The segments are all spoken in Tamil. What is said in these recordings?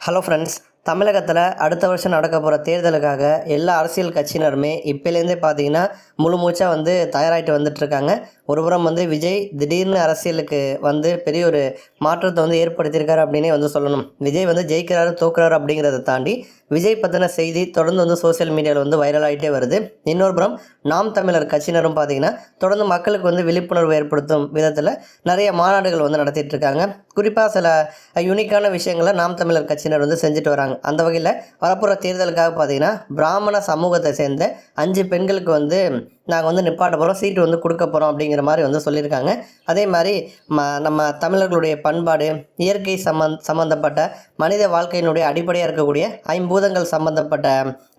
ஹலோ ஃப்ரெண்ட்ஸ் தமிழகத்தில் அடுத்த வருஷம் நடக்க போகிற தேர்தலுக்காக எல்லா அரசியல் கட்சியினருமே இப்போலேருந்தே பார்த்தீங்கன்னா முழு மூச்சாக வந்து தயாராகிட்டு வந்துட்டுருக்காங்க ஒரு புறம் வந்து விஜய் திடீர்னு அரசியலுக்கு வந்து பெரிய ஒரு மாற்றத்தை வந்து ஏற்படுத்தியிருக்காரு அப்படின்னே வந்து சொல்லணும். விஜய் வந்து ஜெயிக்கிறாரு தோக்குறாரு அப்படிங்கிறத தாண்டி விஜய் பற்றின செய்தி தொடர்ந்து வந்து சோஷியல் மீடியாவில் வந்து வைரல் ஆகிட்டே வருது. இன்னொரு புறம் நாம் தமிழர் கட்சியினரும் பார்த்தீங்கன்னா தொடர்ந்து மக்களுக்கு வந்து விழிப்புணர்வு ஏற்படுத்தும் விதத்தில் நிறைய மாநாடுகள் வந்து நடத்திட்டு இருக்காங்க குறிப்பாக சில யூனிக்கான விஷயங்களை நாம் தமிழர் கட்சியினர் வந்து செஞ்சுட்டு வராங்க. அந்த வகையில் வரப்போகிற தேர்தலுக்காக பார்த்தீங்கன்னா பிராமண சமூகத்தை சேர்ந்த அஞ்சு பெண்களுக்கு வந்து நாங்கள் வந்து நிப்பாட்ட போகிறோம் சீட்டு வந்து கொடுக்க போகிறோம் அப்படிங்கிற மாதிரி வந்து சொல்லியிருக்காங்க. அதே மாதிரி ம நம்ம தமிழர்களுடைய பண்பாடு இயற்கை சம்மந் சம்மந்தப்பட்ட மனித வாழ்க்கையினுடைய அடிப்படையாக இருக்கக்கூடிய ஐம்பூதங்கள் சம்மந்தப்பட்ட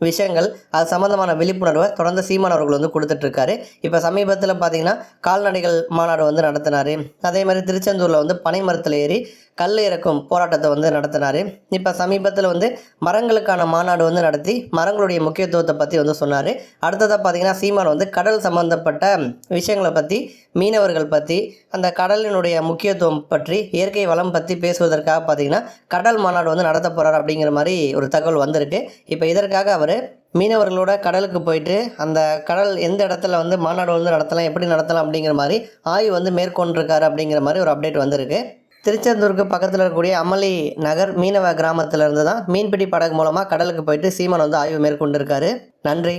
விஷயங்கள் அது சம்மந்தமான விழிப்புணர்வை தொடர்ந்து சீமான் அவர்கள் வந்து கொடுத்துட்ருக்காரு. இப்போ சமீபத்தில் பார்த்திங்கன்னா கால்நடைகள் மாநாடு வந்து நடத்தினார். அதே மாதிரி திருச்செந்தூரில் வந்து பனை மரத்தில் ஏறி கல் இறக்கும் போராட்டத்தை வந்து நடத்தினார். இப்போ சமீபத்தில் வந்து மரங்களுக்கான மாநாடு வந்து நடத்தி மரங்களுடைய முக்கியத்துவத்தை பற்றி வந்து சொன்னார். அடுத்ததாக பார்த்தீங்கன்னா சீமான் வந்து கடல் சம்மந்தப்பட்ட விஷயங்களை பற்றி மீனவர்கள் பற்றி அந்த கடலினுடைய முக்கியத்துவம் பற்றி இயற்கை வளம் பற்றி பேசுவதற்காக பார்த்தீங்கன்னா கடல் மாநாடு வந்து நடத்த போகிறார் அப்படிங்கிற மாதிரி ஒரு தகவல் வந்திருக்கு. இப்போ இதற்காக அவர் மீனவர்களோட கடலுக்கு போயிட்டு அந்த கடல் எந்த இடத்துல வந்து மாநாடு வந்து நடத்தலாம் எப்படி நடத்தலாம் அப்படிங்கிற மாதிரி ஆய்வு வந்து மேற்கொண்டிருக்காரு அப்படிங்கிற மாதிரி ஒரு அப்டேட் வந்திருக்கு. திருச்செந்தூருக்கு பக்கத்தில் இருக்கக்கூடிய அமளி நகர் மீனவ கிராமத்திலிருந்து தான் மீன்பிடி படகு மூலமாக கடலுக்கு போயிட்டு சீமான் வந்து ஆய்வு மேற்கொண்டிருக்காரு. நன்றி.